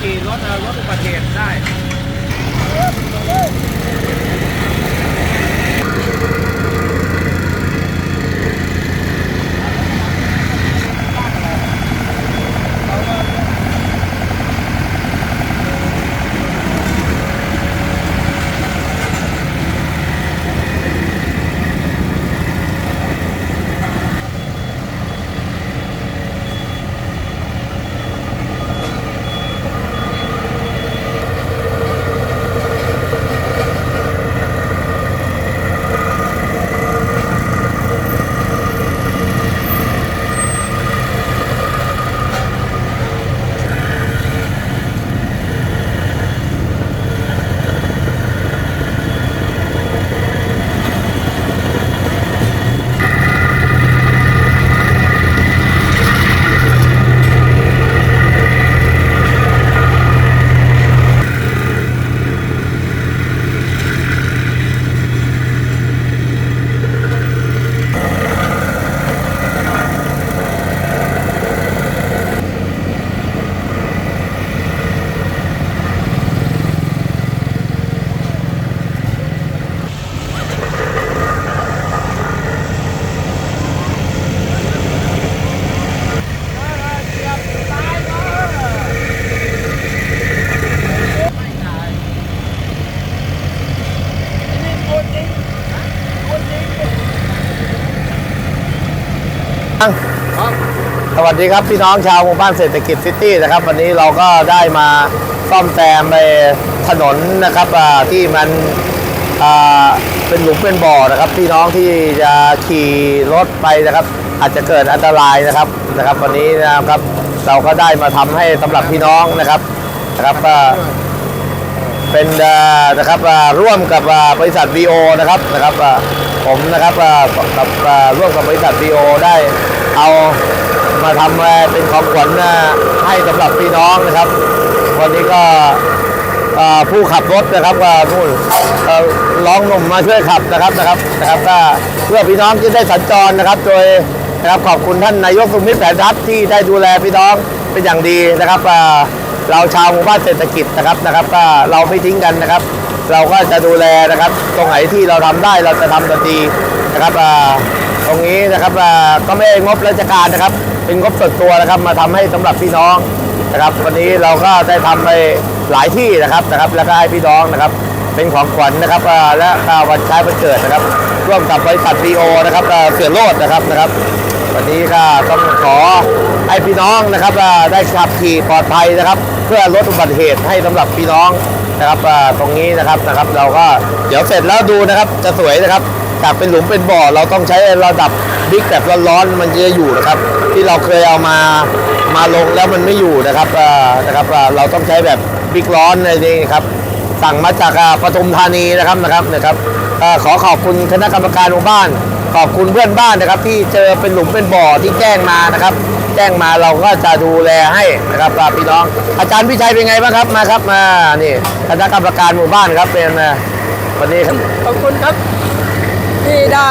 ขี่รถรถอุบัติเหตุได้ สวัสดีครับพี่น้องชาวหมู่บ้านเศรษฐกิจซิตี้นะครับ วันนี้เราก็ได้มาซ่อมแซมไปถนนนะครับที่มันเป็นหลุมเป็นบ่อนะครับ พี่น้องที่จะขี่รถไปนะครับ อาจจะเกิดอันตรายนะครับนะครับ วันนี้นะครับเราก็ได้มาทำให้สำหรับพี่น้องนะครับนะครับก็ เป็นนะครับร่วมกับบริษัท VO นะครับนะครับผมนะครับกับร่วมกับบริษัท VO ได้เอามาทำเป็นของขวัญให้สำหรับพี่น้องนะครับ วันนี้ก็ผู้ขับรถนะครับว่านู่นเอ่อร้องหนุ่มมาช่วยขับนะครับนะครับนะครับก็เพื่อพี่น้องที่ได้สัญจรนะครับ โดยนะครับขอบคุณท่านนายกสุมิตรแผนทัพที่ได้ดูแลพี่น้องเป็นอย่างดีนะครับอ่า เราชาวหมู่บ้านเศรษฐกิจนะครับนะครับ ก็เราไม่ทิ้งกันนะครับ เราก็จะดูแลนะครับ ตรงไหนที่เราทำได้เราจะทำทันทีนะครับอ่าตรงนี้นะครับอ่าก็ไม่งบราชการนะครับ เป็นงบส่วนตัวนะครับมาทำให้สำหรับพี่น้องนะครับ วันนี้เราก็ได้ทำไปหลายที่นะครับนะครับ แล้วก็ให้พี่น้องนะครับ เป็นของขวัญนะครับอ่าและวันคล้ายวันเกิดนะครับ ร่วมกับบริษัท BO นะครับอ่าเสือโลดนะครับนะครับ วันนี้ก็ต้องขอ พี่น้องนะครับได้ขับขี่ปลอดภัยนะครับ เพื่อลดอุบัติเหตุให้สำหรับพี่น้องนะครับตรงนี้นะครับนะครับ เราก็เดี๋ยวเสร็จแล้วดูนะครับจะสวยนะครับจากเป็นหลุมเป็นบ่อเราต้องใช้ระดับบิ๊กแบบร้อนๆมันจะอยู่นะครับ ที่เราเคยเอามามาลงแล้วมันไม่อยู่นะครับนะครับเราต้องใช้แบบบิ๊กร้อนในนี้ครับสั่งมาจากปทุมธานีนะครับนะครับนะครับขอขอบคุณคณะกรรมการหมู่บ้าน ขอบคุณเพื่อนบ้านนะครับ ที่เจอเป็นหลุมเป็นบ่อที่แจ้งมานะครับ แจ้งมาเราก็จะดูแลให้นะครับพี่น้อง อาจารย์พิชัยเป็นไงบ้างครับมาครับมานี่คณะกรรมการหมู่บ้านครับเป็นอ่าวันนี้ครับขอบคุณครับที่ได้